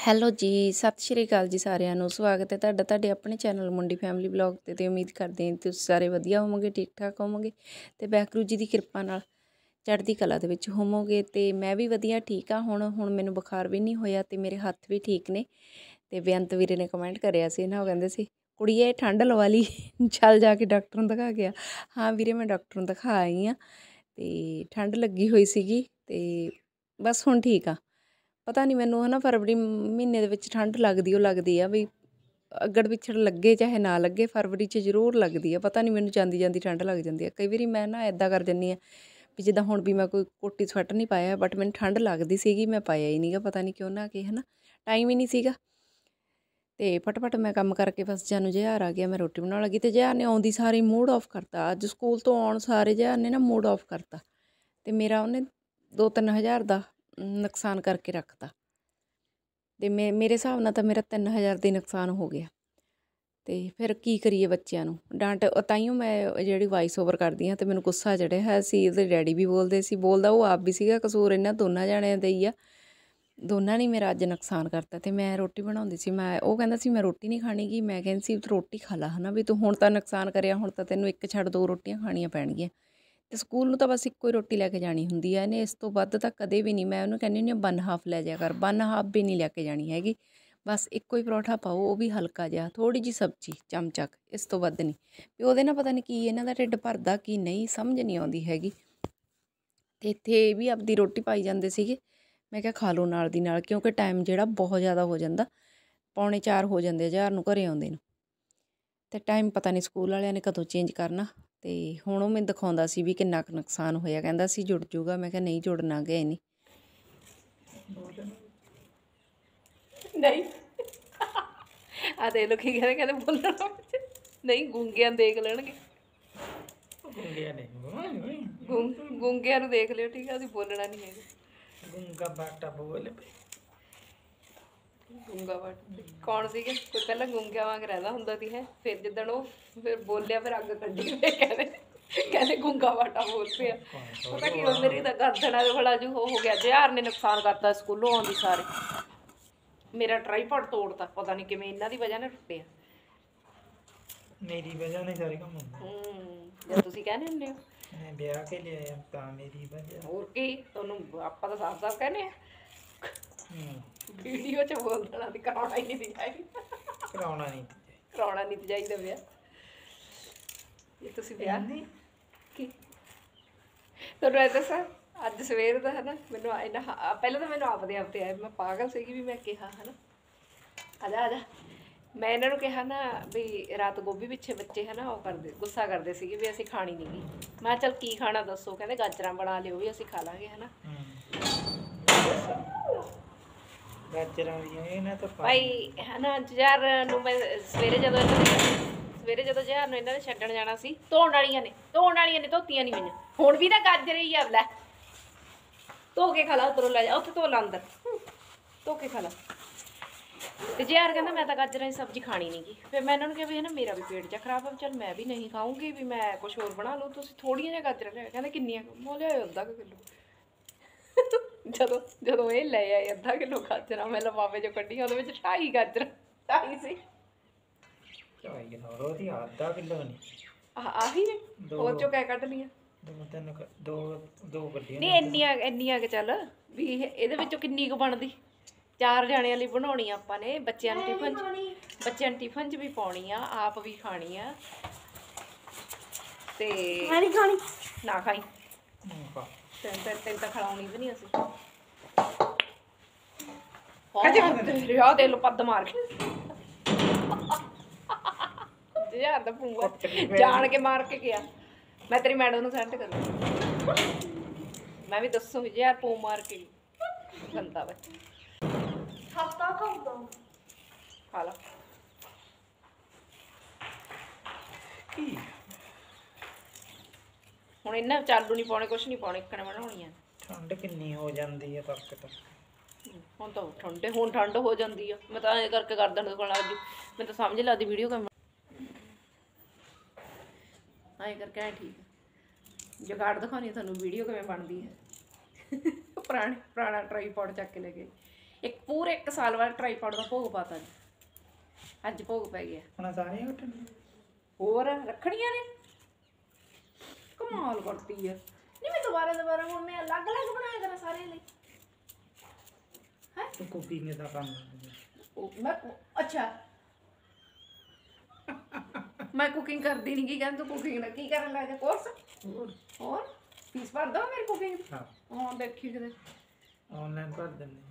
Hello ਜੀ, ਸਤਿ ਸ਼੍ਰੀ ਅਕਾਲ ਜੀ ਸਾਰਿਆਂ ਨੂੰ। ਸਵਾਗਤ ਹੈ ਤੁਹਾਡਾ ਤੁਹਾਡੇ ਆਪਣੇ ਚੈਨਲ ਮੁੰਡੀ ਫੈਮਿਲੀ ਬਲੌਗ ਤੇ ਤੇ ਉਮੀਦ ਕਰਦੇ ਹਾਂ ਤੁਸੀਂ ਸਾਰੇ ਵਧੀਆ ਹੋਵੋਗੇ ਠੀਕ ਠਾਕ ਹੋਵੋਗੇ ਤੇ ਵਾਹਿਗੁਰੂ ਜੀ ਦੀ ਕਿਰਪਾ ਨਾਲ ਚੜ੍ਹਦੀ ਕਲਾ ਦੇ ਵਿੱਚ ਹੋਵੋਗੇ ਤੇ ਮੈਂ ਵੀ ਵਧੀਆ, ਠੀਕ ਆ ਹੁਣ ਹੁਣ ਮੈਨੂੰ ਬੁਖਾਰ ਵੀ ਨਹੀਂ ਹੋਇਆ ਤੇ ਮੇਰੇ ਹੱਥ ਵੀ ਠੀਕ ਨੇ ਤੇ ਬੇਅੰਤ ਵੀਰੇ ਨੇ ਕਮੈਂਟ ਕਰਿਆ ਸੀ ਨਾ, ਉਹ ਕਹਿੰਦੇ ਸੀ ਕੁੜੀਏ ਠੰਡ ਲਵਾ ਲਈ, ਚੱਲ ਜਾ ਕੇ ਡਾਕਟਰ ਨੂੰ ਦਿਖਾ ਗਿਆ ਹਾਂ ਵੀਰੇ, ਮੈਂ ਡਾਕਟਰ ਨੂੰ ਦਿਖਾ ਆਈ ਆ ਤੇ ਠੰਡ ਲੱਗੀ ਹੋਈ ਸੀਗੀ ਤੇ ਬਸ ਹੁਣ ਠੀਕ ਆ ਪਤਾ ਨਹੀਂ ਮੈਨੂੰ ਹੈ ਨਾ ਫਰਵਰੀ ਮਹੀਨੇ ਦੇ ਵਿੱਚ ਠੰਡ ਲੱਗਦੀ, ਉਹ ਲੱਗਦੀ ਆ ਵੀ ਅੱਗੜ ਪਿੱਛੜ ਲੱਗੇ ਚਾਹੇ ਨਾ ਲੱਗੇ, ਫਰਵਰੀ 'ਚ ਜ਼ਰੂਰ ਲੱਗਦੀ ਆ। ਪਤਾ ਨਹੀਂ ਮੈਨੂੰ ਜਾਂਦੀ ਜਾਂਦੀ ਠੰਡ ਲੱਗ ਜਾਂਦੀ ਆ। ਕਈ ਵਾਰੀ ਮੈਂ ਨਾ ਐਦਾਂ ਕਰ ਜੰਨੀ ਆ ਵੀ ਜਿੱਦਾਂ ਹੁਣ ਵੀ ਮੈਂ ਕੋਈ ਕੋਟੀ ਸਵੈਟਰ ਨਹੀਂ ਪਾਇਆ, ਬਟ ਮੈਨੂੰ ਠੰਡ ਲੱਗਦੀ ਸੀਗੀ, ਮੈਂ ਪਾਇਆ ਹੀ ਨਹੀਂਗਾ ਪਤਾ ਨਹੀਂ ਕਿਉਂ ਨਾ ਕਿ ਹੈ ਨਾ ਟਾਈਮ ਹੀ ਨਹੀਂ ਸੀਗਾ। ਤੇ ਫਟਫਟ ਮੈਂ ਕੰਮ ਕਰਕੇ ਬਸ ਜਾਨੂੰ ਜਿਹਾਰ ਆ ਗਿਆ, ਮੈਂ ਰੋਟੀ ਬਣਾਉਣ ਲੱਗੀ ਤੇ ਜਿਹਾਰ ਨੇ ਆਉਂਦੀ ਸਾਰੀ ਮੂਡ ਆਫ ਕਰਤਾ। ਅੱਜ ਸਕੂਲ ਤੋਂ ਆਉਣ ਸਾਰੇ ਜਿਹਾਰ ਨੇ ਨਾ ਮੂਡ ਆਫ ਕਰਤਾ। ਤੇ ਮੇਰਾ ਉਹਨੇ 2-3000 ਦਾ ਨੁਕਸਾਨ ਕਰਕੇ ਰੱਖਤਾ। ਤੇ ਮੇ, ਮੇਰੇ ਹਿਸਾਬ ਨਾਲ ਤਾਂ ਮੇਰਾ 3000 ਦੇ ਨੁਕਸਾਨ ਹੋ ਗਿਆ। ਤੇ ਫਿਰ ਕੀ ਕਰੀਏ ਬੱਚਿਆਂ ਨੂੰ? ਡਾਂਟ ਤਾਈਓ ਮੈਂ ਜਿਹੜੀ ਵਾਇਸ ਓਵਰ ਕਰਦੀ ਹਾਂ ਤੇ ਮੈਨੂੰ ਗੁੱਸਾ ਚੜਿਆ ਹੈ ਸੀ। ਇਹਦੇ ਡੈਡੀ ਵੀ ਬੋਲਦੇ ਸੀ, ਬੋਲਦਾ ਉਹ ਆਪ ਵੀ ਸੀਗਾ, ਕਸੂਰ ਇਹਨਾਂ ਦੋਨਾਂ ਜਾਣਿਆਂ ਦਾ ਹੀ ਆ। ਦੋਨਾਂ ਨੇ ਮੇਰਾ ਅੱਜ ਨੁਕਸਾਨ ਕਰਤਾ ਤੇ ਮੈਂ ਰੋਟੀ ਬਣਾਉਂਦੀ ਸੀ। ਮੈਂ, ਉਹ ਕਹਿੰਦਾ ਸੀ, ਮੈਂ ਰੋਟੀ ਨਹੀਂ ਖਾਣੀ ਗੀ। ਮੈਂ ਕਹਿੰਦੀ ਸੀ, ਤੂੰ ਰੋਟੀ ਖਾ ਲਾ ਹਨਾ, ਵੀ ਤੂੰ ਹੁਣ ਤਾਂ ਨੁਕਸਾਨ ਕਰਿਆ, ਹੁਣ ਤਾਂ ਤੈਨੂੰ ਇੱਕ ਛੱਡ ਦੋ ਰੋਟੀਆਂ ਖਾਣੀਆਂ ਪੈਣਗੀਆਂ। ਤੇ ਸਕੂਲ ਨੂੰ ਤਾਂ ਬਸ ਇੱਕੋ ਹੀ ਰੋਟੀ ਲੈ ਕੇ ਜਾਣੀ ਹੁੰਦੀ ਹੈ ਇਹਨੇ ਇਸ ਤੋਂ ਵੱਧ ਤਾਂ ਕਦੇ ਵੀ ਨਹੀਂ, ਮੈਂ ਉਹਨੂੰ ਕਹਿੰਦੀ ਹੁੰਦੀ ਵਨ ਹਾਫ ਲੈ ਜਾ ਕਰ ਵਨ ਹਾਫ ਵੀ ਨਹੀਂ ਲੈ ਕੇ ਜਾਣੀ ਹੈਗੀ, ਬਸ ਇੱਕੋ ਹੀ ਪਰੌਠਾ ਪਾਓ, ਉਹ ਵੀ ਹਲਕਾ ਜਿਹਾ ਥੋੜੀ ਜੀ ਸਬਜ਼ੀ, ਚਮਚਕ, ਇਸ ਤੋਂ ਵੱਧ ਨਹੀਂ। ਵੀ ਉਹਦੇ ਨਾਲ ਪਤਾ ਨਹੀਂ ਕੀ ਇਹਨਾਂ ਦਾ ਢਿੱਡ ਭਰਦਾ ਕੀ ਨਹੀਂ, ਸਮਝ ਨਹੀਂ ਆਉਂਦੀ ਹੈਗੀ। ਤੇ ਇੱਥੇ ਵੀ ਆਪਦੀ ਰੋਟੀ ਪਾਈ ਜਾਂਦੇ ਸੀਗੇ, ਮੈਂ ਕਿਹਾ ਖਾ ਲਓ ਨਾਲ ਦੀ ਨਾਲ, ਕਿਉਂਕਿ ਟਾਈਮ ਜਿਹੜਾ ਬਹੁਤ ਜ਼ਿਆਦਾ ਹੋ ਜਾਂਦਾ, ਪੌਣੇ 4 ਹੋ ਜਾਂਦੇ ਹਜ਼ਾਰ ਨੂੰ ਘਰੇ ਆਉਂਦੇ ਨੂੰ। ਤੇ ਟਾਈਮ ਪਤਾ ਨਹੀਂ ਸਕੂਲ ਵਾਲਿਆਂ ਨੇ ਕਦੋਂ ਚੇਂਜ ਕਰਨਾ। ਤੇ ਹੁਣ ਉਹ ਮੈਨੂੰ ਦਿਖਾਉਂਦਾ ਸੀ ਵੀ ਕਿੰਨਾ ਕੁ ਨੁਕਸਾਨ ਹੋਇਆ। ਕਹਿੰਦਾ ਸੀ ਜੁੜ ਜੂਗਾ। ਮੈਂ ਕਿਹਾ ਨਹੀਂ ਜੁੜਨਾ ਗਏ ਨਹੀਂ ਨਹੀਂ। ਆ ਦੇ ਲੋ ਕੀ ਕਹਿੰਦੇ ਕਹਿੰਦੇ ਬੋਲਣਾ ਨਹੀਂ ਗੁੰਗਿਆਂ ਦੇਖ ਲੈਣਗੇ। ਗੁੰਗਿਆ ਨਹੀਂ ਗੁੰਗ- ਗੁੰਗਿਆਂ ਨੂੰ ਦੇਖ ਲਿਓ ਠੀਕ ਆ। ਅਸੀਂ ਬੋਲਣਾ ਨਹੀਂ ਹੈਗਾ। ਗੁੰਗਾ ਬਾਟਾ ਬੋਲ ਗੁੰਗਾ ਵਟ ਕੌਣ ਸੀਗੇ? ਕੋਈ ਪਹਿਲਾਂ ਗੁੰਗਿਆਂ ਵਾਂਗ ਰਹਿੰਦਾ ਹੁੰਦਾ ਸੀ ਹੈ। ਫਿਰ ਜਿੱਦਣ ਉਹ ਫਿਰ ਬੋਲਿਆ ਫਿਰ ਅੱਗ ਕੱਢੀ ਫਿਰ ਕਹਿੰਦੇ ਕਹਿੰਦੇ ਗੁੰਗਾ ਵਾਟਾ ਬੋਲ ਪਿਆ। ਪਤਾ ਕੀ ਹੋ ਮੇਰੀ ਤਾਂ ਗਰਦਨਾਂ ਦੇ ਬੜਾ ਜੂ ਹੋ ਹੋ ਗਿਆ ਜਿਹਾਰ ਨੇ ਨੁਕਸਾਨ ਕਰਤਾ ਸਕੂਲੋਂ ਆਉਂਦੀ ਸਾਰੇ। ਮੇਰਾ ਟ੍ਰਾਈਪੋਡ ਤੋੜਤਾ ਪਤਾ ਨਹੀਂ ਕਿਵੇਂ ਇਹਨਾਂ ਦੀ ਵਜ੍ਹਾ ਨਾਲ ਟੁੱਟਿਆ। ਮੇਰੀ ਵਜ੍ਹਾ ਨਹੀਂ ਸਾਰੇ ਕੰਮ ਹੁੰਦਾ। ਹੂੰ ਜਦ ਤੁਸੀਂ ਕਹਿੰਦੇ ਹੁੰਦੇ ਹੋ। ਮੈਂ ਵਿਆਹ ਕੇ ਲਿਆਇਆ ਤਾਂ ਮੇਰੀ ਵਜ੍ਹਾ। ਹੋਰ ਕੀ ਤੁਹਾਨੂੰ ਆਪਾਂ ਤਾਂ ਸਾਫ਼ ਸਾਫ਼ ਕਹਿੰਦੇ ਆ। ਵੀਡੀਓ ਚ ਬੋਲ ਦੇਣਾ ਤੇ ਕਰਾਉਣਾ ਹੀ ਨਹੀਂ ਚਾਹੀਦੀ ਕਰਾਉਣਾ ਨਹੀਂ। ਕਰਾਉਣਾ ਨਹੀਂ ਚਾਹੀਦਾ ਵਿਆਹ। ਇਹ ਤੁਸੀਂ ਵਿਆਹ ਨਹੀਂ ਕੀ? ਤੁਹਾਨੂੰ ਇਹ ਦੱਸਾਂ ਅੱਜ ਸਵੇਰ ਦਾ ਹੈ ਨਾ ਮੈਨੂੰ ਇਹਨਾਂ ਹ- ਪਹਿਲਾਂ ਤਾਂ ਮੈਨੂੰ ਆਪਦੇ ਆਪ ਤੇ ਆਇਆ ਮੈਂ ਪਾਗਲ ਸੀਗੀ ਵੀ ਮੈਂ ਕਿਹਾ ਹੈ ਨਾ ਆ ਜਾ ਆ ਜਾ ਮੈਂ ਇਹਨਾਂ ਨੂੰ ਕਿਹਾ ਨਾ ਵੀ ਰਾਤ ਗੋਭੀ ਪਿੱਛੇ ਬੱਚੇ ਹੈ ਨਾ ਉਹ ਕਰਦੇ ਗੁੱਸਾ ਕਰਦੇ ਸੀਗੇ ਵੀ ਅਸੀਂ ਖਾਣੀ ਨਹੀਂ ਗੀ। ਮੈਂ ਕਿਹਾ ਚੱਲ ਕੀ ਖਾਣਾ ਦੱਸੋ ਕਹਿੰਦੇ ਗਾਜਰਾਂ ਬਣਾ ਲਿਓ ਵੀ ਅਸੀਂ ਖਾ ਲਾਂਗੇ ਹੈ। ਨਾ ਗਾਜਰਾਂ ਵੀ ਇਹਨਾਂ ਤਾਂ ਪਾ ਭਾਈ, ਹਨਾ ਜਰ ਨੂੰ ਮੈਂ ਸਵੇਰੇ ਜਦੋਂ ਇਹਨਾਂ ਦੇ ਸਵੇਰੇ ਜਦੋਂ ਜਰ ਨੂੰ ਇਹਨਾਂ ਨੇ ਛੱਡਣ ਜਾਣਾ ਸੀ, ਧੋਣ ਵਾਲੀਆਂ ਨੇ, ਧੋਣ ਵਾਲੀਆਂ ਨੇ, ਧੋਤੀਆਂ ਨਹੀਂ ਮੈਨੂੰ। ਹੁਣ ਵੀ ਤਾਂ ਗਾਜਰ ਹੀ ਆ, ਲੈ। ਧੋ ਕੇ ਖਾ ਲਾ, ਉਧਰੋਂ ਲੈ ਜਾ, ਉੱਥੇ ਧੋ ਲਾ ਅੰਦਰ। ਧੋ ਕੇ ਖਾ ਲਾ। ਤੇ ਜਰ ਕਹਿੰਦਾ, ਮੈਂ ਤਾਂ ਗਾਜਰਾਂ ਦੀ ਸਬਜ਼ੀ ਖਾਣੀ ਨਹੀਂਗੀ ਫਿਰ ਮੈਂ ਇਹਨਾਂ ਨੂੰ ਕਿਹਾ ਵੀ, ਹਨਾ, ਮੇਰਾ ਵੀ ਪੇਟ ਜਾ ਖਰਾਬ ਆ, ਚਲ ਮੈਂ ਵੀ ਨਹੀਂ ਖਾਊਂਗੀ, ਵੀ ਮੈਂ ਕੁਝ ਹੋਰ ਬਣਾ ਲਓ ਤੁਸੀਂ ਥੋੜੀਆਂ ਜਿਹੀਆਂ ਗਾਜਰਾਂ ਲਿਆ ਕਹਿੰਦੇ, ਕਿੰਨੀਆਂ ਮੋ ਲਿਆਓ ਅੱਧਾ ਕਿਲੋ। ਜਦੋਂ ਜਦੋਂ ਇਹ ਲੈ ਆਏ ਅੱਧਾ ਕਿਲੋ ਗਾਜਰਾਂ ਮੈਂ ਲਫਾਫੇ ਚੋਂ ਕੱਢੀਆਂ ਉਹਦੇ ਵਿੱਚ ਢਾਈ ਗਾਜਰਾਂ ਢਾਈ ਸੀ। ਚਾਹੀਏ ਨਾ ਰੋਟੀ ਆਧਾ ਕਿਲੋ ਨਹੀਂ। ਆਹ ਆਹੀ ਨੇ ਉਹ ਚੋਂ ਕਹਿ ਕੱਢ ਲੀਆਂ ਦੋ ਤਿੰਨ ਕ- ਦੋ ਦੋ ਗੱਡੀਆਂ ਨਹੀਂ ਇੰਨੀਆਂ ਇੰਨੀਆਂ ਕਿ ਚੱਲ ਵੀ ਇਹ- ਇਹਦੇ ਵਿੱਚੋਂ ਕਿੰਨੀ ਕੁ ਬਣਦੀ? ਚਾਰ ਜਣਿਆਂ ਲਈ ਬਣਾਉਣੀ ਆ ਆਪਾਂ ਨੇ ਬੱਚਿਆਂ ਨੂੰ ਟਿਫਨ ਚ। ਬੱਚਿਆਂ ਨੂੰ ਟਿਫਨ ਚ ਵੀ ਪਾਉਣੀ ਆ ਆਪ ਵੀ ਖਾਣੀ ਆ। ਤੇ ਨਹੀਂ ਖਾਣੀ। ਨਾ ਖਾਈ। ਤੈਨੂੰ ਤੈਨੂੰ ਤਾਂ ਖਿਲਾਉਣੀ ਵੀ ਨਹੀਂ ਅਸੀਂ। ਹਾਂ ਰਿਆ ਦੇ ਲੋ ਪੱਦ ਮਾਰ ਕੇ। ਯਾਰ ਦਾ ਪੂੰਗਾ ਜਾਣ ਕੇ ਮਾਰ ਕੇ ਗਿਆ। ਮੈਂ ਤੇਰੀ ਮੈਡਮ ਨੂੰ ਸੈਂਡ ਕਰੂੰ ਮੈਂ ਵੀ ਦੱਸੂਗੀ ਯਾਰ ਪੂ ਮਾਰ ਕੇ। ਗੰਦਾ ਬੱਚਾ ਹਫਤਾ ਖਾਉਂਦਾ ਖਾ ਲਾ। ਕੀ ਹੁਣ ਇਹਨਾਂ ਵਿੱਚ ਆਲੂ ਨਹੀਂ ਪਾਉਣੇ ਕੁਛ ਨਹੀਂ ਪਾਉਣੇ ਇੱਕਣੇ ਬਣਾਉਣੀਆਂ ਠੰਡ ਕਿੰਨੀ ਹੋ ਜਾਂਦੀ ਹੈ ਤੱਕ ਤੱਕ ਹੁਣ ਤਾਂ ਠੰਡੇ ਹੁਣ ਠੰਡ ਹੋ ਜਾਂਦੀ ਆ। ਮੈਂ ਤਾਂ ਐ ਕਰਕੇ ਗਰਦਨ ਦੁਖਣ ਲੱਗ ਜੂ ਮੈਨੂੰ ਤਾਂ ਸਮਝ ਲੱਗਦੀ ਵੀਡੀਓ ਕਿਵੇਂ ਐ ਕਰਕੇ ਐ ਠੀਕ। ਜੁਗਾੜ ਦਿਖਾਉਣੀ ਤੁਹਾਨੂੰ ਵੀਡੀਓ ਕਿਵੇਂ ਬਣਦੀ ਹੈ ਪੁਰਾਣੇ ਪੁਰਾਣਾ ਟ੍ਰਾਈਪੋਡ ਚੱਕ ਕੇ ਲੈ ਗਏ ਇੱਕ ਪੂਰੇ 1 ਸਾਲ ਬਾਅਦ ਟ੍ਰਾਈਪੋਡ ਦਾ ਭੋਗ ਪਾਤਾ ਅੱਜ ਭੋਗ ਪੈ ਗਿਆ। ਹੁਣ ਸਾਰੇ ਉੱਠਣ ਹੋਰ ਰੱਖਣੀਆਂ ਨੇ? ਕਮਾਲ ਕਰਤੀ ਯਾਰ ਨਹੀਂ ਮੈਂ ਦੁਬਾਰਾ ਦੁਬਾਰਾ ਹੁਣ ਮੈਂ ਅਲੱਗ-ਅਲੱਗ ਬਣਾਇਆ ਕਰਾਂ ਸਾਰੇ ਲਈ। ਤੂੰ ਕੁਕਿੰਗ ਦਾ ਕੰਮ ਉਹ ਮੈਂ ਕੁ- ਅੱਛਾ। ਮੈਂ ਕੁਕਿੰਗ ਕਰਦੀ ਨਹੀਂ ਕੀ ਕਹਿੰਦਾ ਤੂੰ ਕੁਕਿੰਗ ਦਾ ਕੀ ਕਰਨ ਲੱਗਾ ਕੋਰਸ? ਹੋਰ। ਹੋਰ? ਫੀਸ ਭਰ ਦੋ ਮੇਰੀ ਕੁਕਿੰਗ? ਹਾਂ। ਹਾਂ ਦੇਖੀ ਕਿਤੇ। ਆਨਲਾਈਨ ਭਰ ਦਿੰਦੇ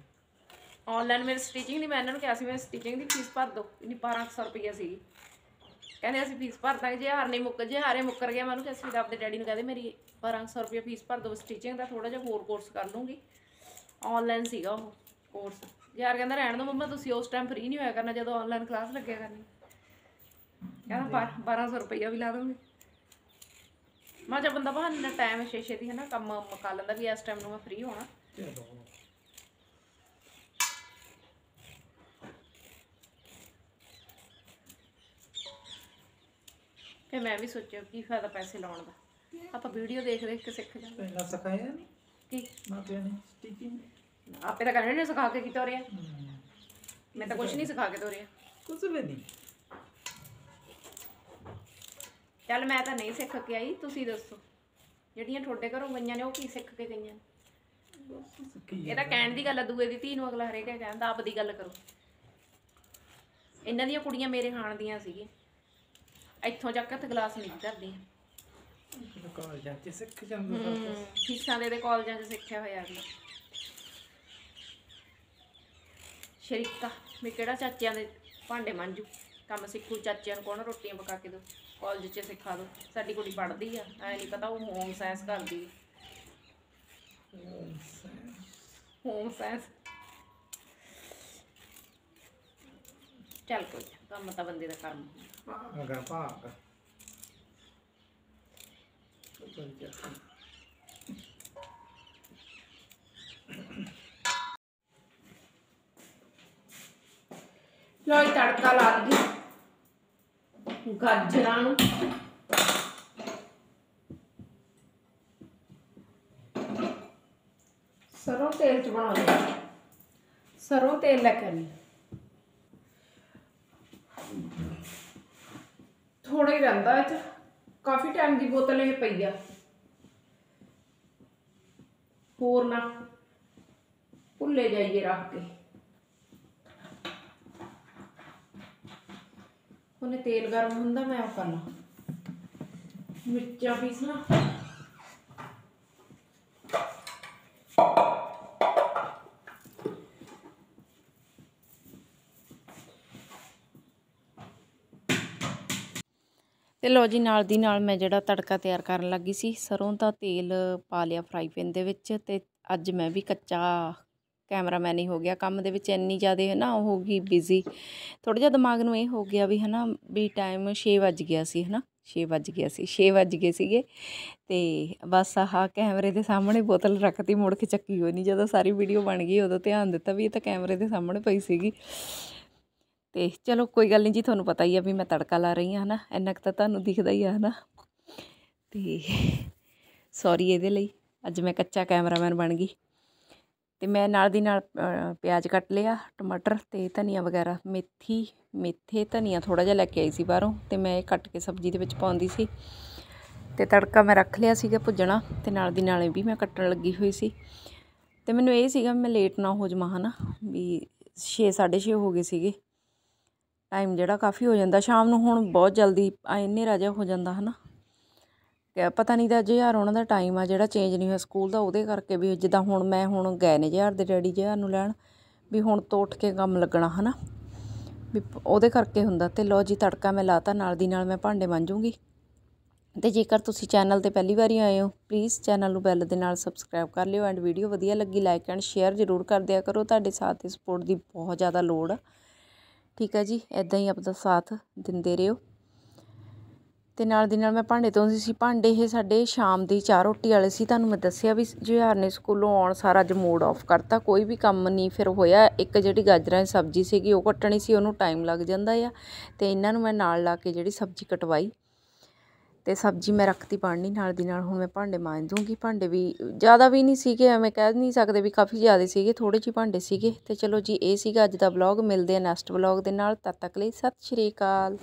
ਆਨਲਾਈਨ ਮੇਰੀ ਸਟਿਚਿੰਗ ਦੀ ਮੈਂ ਇਹਨਾਂ ਨੂੰ ਕਿਹਾ ਸੀ ਮੈਂ ਸਟਿਚਿੰਗ ਦੀ ਫੀਸ ਭਰ ਦੋ। ਇੰਨੀ 1200 ਰੁਪਈਆ ਸੀ ਕਹਿੰਦੇ ਅਸੀਂ ਫੀਸ ਭਰ ਦਾਂਗੇ ਜੇ ਹਾਰ ਨਹੀਂ ਮੁੱਕ, ਜੇ ਹਾਰੇ ਮੁੱਕਰ ਗਿਆ ਮੈਨੂੰ ਉਹਨੂੰ ਕਿਹਾ ਸੀ ਆਪਣੇ ਡੈਡੀ ਨੂੰ ਕਹਦੇ ਮੇਰੀ 1200 ਰੁਪਈਆ ਫੀਸ ਭਰ ਦੋ ਸਟਿਚਿੰਗ ਦਾ ਥੋੜਾ ਜਿਹਾ ਹੋਰ ਕੋਰਸ ਕਰ ਲੂੰਗੀ। ਆਨਲਾਈਨ ਸੀਗਾ ਉਹ ਕੋਰਸ ਯਾਰ ਕਹਿੰਦਾ ਰਹਿਣ ਦੋ ਮੰਮਾ, ਤੁਸੀਂ ਉਸ ਟਾਈਮ ਫ੍ਰੀ ਨਹੀਂ ਹੋਇਆ ਕਰਨਾ, ਜਦੋਂ ਆਨਲਾਈਨ ਕਲਾਸ ਲੱਗਿਆ ਕਰਨੀ। ਕਹਿੰਦਾ 1200 ਰੁਪਈਆ ਵੀ ਲਾ ਦੋਗੇ। ਮੈਂ ਜਦ ਬੰਦਾ ਬਹਾਨੇ ਨਾਲ ਟਾਈਮ ਛੇ ਛੇ ਦੀ ਹੈ ਨਾ, ਕੰਮ ਮੁਕਾ ਲੈਂਦਾ ਵੀ ਇਸ ਟਾਈਮ ਨੂੰ ਮੈਂ ਫ੍ਰੀ ਹੋਣਾ। ਤੇ ਮੈਂ ਵੀ ਸੋਚਿਆ ਕੀ ਫਾਇਦਾ ਪੈਸੇ ਲਾਉਣ ਦਾ। ਆਪਾਂ ਵੀਡੀਓ ਦੇਖ ਦੇਖ ਕੇ ਸਿੱਖ ਜਾਂਦੇ। ਪਹਿਲਾਂ ਸਿਖਾਇਆ ਨਹੀਂ ਕੀ? ਮਾਪਿਆਂ ਨੇ ਸਟਿਚਿੰਗ ਆਪੇ ਤਾਂ ਕਹਿੰਦੇ ਨੇ ਸਿਖਾ ਕੇ ਕੀ ਤੋਰਿਆ। ਮੈਂ ਤਾਂ ਕੁਝ ਨਹੀਂ ਸਿਖਾ ਕੇ ਤੋਰਿਆ। ਕੁਝ ਵੀ ਨਹੀਂ ਚੱਲ ਮੈਂ ਤਾਂ ਨਹੀਂ ਸਿੱਖ ਕੇ ਆਈ ਤੁਸੀਂ ਦੱਸੋ। ਜਿਹੜੀਆਂ ਤੁਹਾਡੇ ਘਰੋਂ ਗਈਆਂ ਨੇ ਉਹ ਕੀ ਸਿੱਖ ਕੇ ਗਈਆਂ ਨੇ? ਇਹ ਤਾਂ ਕਹਿਣ ਦੀ ਗੱਲ ਆ ਦੂਏ ਦੀ ਧੀ ਨੂੰ ਅਗਲਾ ਹਰੇਕ ਕਹਿੰਦਾ ਆਪ ਦੀ ਗੱਲ ਕਰੋ। ਇਹਨਾਂ ਦੀਆਂ ਕੁੜੀਆਂ ਮੇਰੇ ਹਾਣ ਦੀਆਂ ਸੀਗੀਆਂ। ਇੱਥੋਂ ਚੱਕ ਕੇ ਗਲਾਸ ਨਹੀਂ ਕਰਦੀਆਂ ਕਾਲਜਾਂ ਚ ਸਿੱਖ ਜਾਂਦਾ ਸਭ ਕੁਛ। ਫੀਸਾਂ ਦੇ ਦੇ ਕਾਲਜਾਂ 'ਚ ਸਿੱਖਿਆ ਹੋਇਆ ਅਗਲਾ ਸ਼ਰੀਕਾ ਵੀ ਕਿਹੜਾ ਚਾਚਿਆਂ ਦੇ ਭਾਂਡੇ ਮਾਂਜੂ? ਕੰਮ ਸਿੱਖੂ ਚਾਚਿਆਂ ਨੂੰ ਕੌਣ ਰੋਟੀਆਂ ਪਕਾ ਕੇ ਦੋ ਕਾਲਜ 'ਚ ਸਿਖਾ ਦੋ ਸਾਡੀ ਕੁੜੀ ਪੜ੍ਹਦੀ ਆ ਐ ਨਹੀਂ ਪਤਾ ਉਹ ਹੋਮ ਸਾਇੰਸ ਕਰਦੀ। ਹੋਮ ਸਾਇੰਸ ਚੱਲ ਕੋਈ ਨਾ, ਕੰਮ ਤਾਂ ਬੰਦੇ ਦਾ ਕਰਮ ਭਾਗਾ ਭਾਗ। ਜਾ ਲੋ ਇਹ ਤੜਕਾ ਲਾ ਦਈਏ। ਗਾਜਰਾਂ ਨੂੰ। ਸਰੋਂ ਤੇਲ ਚ ਬਣਾਉਣੀ ਆ। ਸਰੋਂ ਤੇਲ ਲੈ ਕੇ ਆਉਣੀ। ਥੋੜਾ ਹੀ ਰਹਿੰਦਾ ਇਹ ਚ ਕਾਫੀ ਟਾਈਮ ਦੀ ਬੋਤਲ ਇਹ ਪਈ ਆ। ਹੋਰ ਨਾ, ਭੁੱਲੇ ਜਾਈਏ ਰੱਖ ਕੇ। ਉਹਨੇ ਤੇਲ ਗਰਮ ਹੁੰਦਾ, ਮੈਂ ਉਹ ਕਰਨਾ। ਮਿਰਚਾਂ ਪੀਸਣਾ ਤੇ ਲੋ ਜੀ, ਨਾਲ ਦੀ ਨਾਲ ਮੈਂ ਜਿਹੜਾ ਤੜਕਾ ਤਿਆਰ ਕਰਨ ਲੱਗੀ ਸੀ, ਸਰੋਂ ਦਾ ਤੇਲ ਪਾ ਲਿਆ ਫਰਾਈ ਪੈਨ ਦੇ ਵਿੱਚ ਤੇ ਅੱਜ ਮੈਂ ਵੀ ਕੱਚਾ ਕੈਮਰਾਮੈਨ ਹੀ ਹੋ ਗਿਆ। ਕੰਮ ਦੇ ਵਿੱਚ ਇੰਨੀ ਜ਼ਿਆਦਾ ਹੈ ਨਾ ਉਹ ਹੋ ਗਈ ਬਿਜ਼ੀ ਥੋੜਾ ਜਿਹਾ ਦਿਮਾਗ ਨੂੰ ਇਹ ਹੋ ਗਿਆ ਵੀ ਹਨਾ ਵੀ ਟਾਈਮ 6 ਵੱਜ ਗਿਆ ਸੀ ਹਨਾ 6 ਵੱਜ ਗਿਆ ਸੀ 6 ਵੱਜ ਗਏ ਸੀਗੇ ਤੇ ਬਸ ਆਹ ਕੈਮਰੇ ਦੇ ਸਾਹਮਣੇ ਬੋਤਲ ਰੱਖਤੀ, ਮੁੜ ਕੇ ਚੱਕੀ ਹੋਈ ਨਹੀਂ ਜਦੋਂ ਸਾਰੀ ਵੀਡੀਓ ਬਣ ਗਈ, ਉਦੋਂ ਧਿਆਨ ਦਿੱਤਾ ਵੀ ਇਹ ਤਾਂ ਕੈਮਰੇ ਦੇ ਸਾਹਮਣੇ ਪਈ ਸੀਗੀ। ਤੇ ਚਲੋ ਕੋਈ ਗੱਲ ਨਹੀਂ ਜੀ, ਤੁਹਾਨੂੰ ਪਤਾ ਹੀ ਆ ਵੀ ਮੈਂ ਤੜਕਾ ਲਾ ਰਹੀ ਹਾਂ ਹਨਾ, ਇੰਨਾ ਕੁ ਤਾਂ ਤੁਹਾਨੂੰ ਦਿਖਦਾ ਹੀ ਆ ਹਨਾ। ਤੇ ਸੌਰੀ ਇਹਦੇ ਲਈ, ਅੱਜ ਮੈਂ ਕੱਚਾ ਕੈਮਰਾਮੈਨ ਬਣ ਗਈ। ਤੇ ਮੈਂ ਨਾਲ ਦੀ ਨਾਲ ਪਿਆਜ਼ ਕੱਟ ਲਿਆ, ਟਮਾਟਰ ਤੇ ਧਨੀਆ ਵਗੈਰਾ, ਮੇਥੀ, ਮੇਥੇ, ਧਨੀਆ ਥੋੜਾ ਜਿਹਾ ਲੈ ਕੇ ਆਈ ਸੀ ਬਾਹਰੋਂ, ਤੇ ਮੈਂ ਇਹ ਕੱਟ ਕੇ ਸਬਜ਼ੀ ਦੇ ਵਿੱਚ ਪਾਉਂਦੀ ਸੀ। ਤੇ ਤੜਕਾ ਮੈਂ ਰੱਖ ਲਿਆ ਸੀਗਾ ਭੁੱਜਣਾ, ਤੇ ਨਾਲ ਦੀ ਨਾਲੇ ਵੀ ਮੈਂ ਕੱਟਣ ਲੱਗੀ ਹੋਈ ਸੀ। ਤੇ ਮੈਨੂੰ ਇਹ ਸੀਗਾ ਵੀ ਮੈਂ ਲੇਟ ਨਾ ਹੋ ਜਾਵਾਂ ਹਨਾ, ਵੀ 6 6:30 ਹੋ ਗਏ ਸੀਗੇ। ਟਾਈਮ ਜਿਹੜਾ ਕਾਫੀ ਹੋ ਜਾਂਦਾ, ਸ਼ਾਮ ਨੂੰ ਹੁਣ ਬਹੁਤ ਜਲਦੀ ਆਏ ਹਨੇਰਾ ਜਿਹਾ ਹੋ ਜਾਂਦਾ ਹਨਾ। ਕਿ ਪਤਾ ਨਹੀਂ ਤਾਂ ਜੇਆਰ ਉਹਨਾਂ ਦਾ ਟਾਈਮ ਆ, ਜਿਹੜਾ ਚੇਂਜ ਨਹੀਂ ਹੋਇਆ ਸਕੂਲ ਦਾ, ਉਹਦੇ ਕਰਕੇ ਵੀ ਜਿੱਦਾਂ ਹੁਣ ਮੈਂ ਹੁਣ ਗਏ ਨੇ ਜੇਆਰ ਦੇ ਡੈਡੀ ਜੇਆਰ ਨੂੰ ਲੈਣ, ਵੀ ਹੁਣ ਤੋਂ ਉੱਠ ਕੇ ਕੰਮ ਲੱਗਣਾ ਹਨਾ। ਵੀ ਉਹਦੇ ਕਰਕੇ ਹੁੰਦਾ ਤੇ ਲੋ ਜੀ ਤੜਕਾ ਮੈਂ ਲਾਤਾ, ਨਾਲ ਦੀ ਨਾਲ ਮੈਂ ਭਾਂਡੇ ਮਾਂਜੂਗੀ। ਤੇ ਜੇਕਰ ਤੁਸੀਂ ਚੈਨਲ ਤੇ ਪਹਿਲੀ ਵਾਰੀ ਆਏ ਹੋ ਪਲੀਜ਼ ਚੈਨਲ ਨੂੰ ਬੈਲ ਦੇ ਨਾਲ ਸਬਸਕ੍ਰਾਈਬ ਕਰ ਲਿਓ ਐਂਡ ਵੀਡੀਓ ਵਧੀਆ ਲੱਗੀ ਲਾਈਕ ਐਂਡ ਸ਼ੇਅਰ ਜ਼ਰੂਰ ਕਰ ਦਿਆ ਕਰੋ। ਤੁਹਾਡੇ ਸਾਥ ਤੇ ਸਪੋਰਟ ਦੀ ਬਹੁਤ ਜ਼ਿਆਦਾ ਲੋੜ ਆ। ਠੀਕ ਹੈ ਜੀ ਐਦਾਂ ਹੀ ਆਪਦਾ ਸਾਥ ਦਿੰਦੇ ਰਹੋ। ਤੇ ਨਾਲ ਦੀ ਨਾਲ ਮੈਂ ਭਾਂਡੇ ਤੋਂ ਸੀ। ਭਾਂਡੇ ਇਹ ਸਾਡੇ ਸ਼ਾਮ ਦੀ ਚਾਹ ਰੋਟੀ ਵਾਲੇ ਸੀ। ਤੁਹਾਨੂੰ ਮੈਂ ਦੱਸਿਆ ਵੀ ਜੁਹਾਰ ਨੇ ਸਕੂਲੋਂ ਆਉਣ ਸਾਰਾ ਅੱਜ ਮੂਡ ਆਫ ਕਰਤਾ, ਕੋਈ ਵੀ ਕੰਮ ਨਹੀਂ, ਫਿਰ ਹੋਇਆ ਇੱਕ ਜਿਹੜੀ ਗਾਜਰਾਂ ਦੀ ਸਬਜ਼ੀ ਸੀਗੀ, ਉਹ ਕੱਟਣੀ ਸੀ, ਉਹਨੂੰ ਟਾਈਮ ਲੱਗ ਜਾਂਦਾ ਆ। ਤੇ ਇਹਨਾਂ ਨੂੰ ਮੈਂ ਨਾਲ ਲਾ ਕੇ ਜਿਹੜੀ ਸਬਜ਼ੀ ਕਟਵਾਈ। ਤੇ ਸਬਜ਼ੀ ਮੈਂ ਰੱਖਤੀ ਬਣਨੀ ਨਾਲ ਦੀ ਨਾਲ, ਹੁਣ ਮੈਂ ਭਾਂਡੇ ਮਾਂਜ ਦੂੰਗੀ। ਭਾਂਡੇ ਵੀ ਜ਼ਿਆਦਾ ਵੀ ਨਹੀਂ ਸੀਗੇ, ਐਵੇਂ ਕਹਿ ਨਹੀਂ ਸਕਦੇ ਵੀ ਕਾਫੀ ਜ਼ਿਆਦਾ ਸੀਗੇ ਥੋੜੇ ਜਿਹੇ ਭਾਂਡੇ ਸੀਗੇ। ਤੇ ਚਲੋ ਜੀ, ਇਹ ਸੀਗਾ ਅੱਜ ਦਾ ਵਲੌਗ ਮਿਲਦੇ ਆ ਨੈਕਸਟ ਵਲੌਗ ਦੇ ਨਾਲ, ਤਦ ਤੱਕ ਲਈ ਸਤਿ ਸ਼੍ਰੀ ਅਕਾਲ।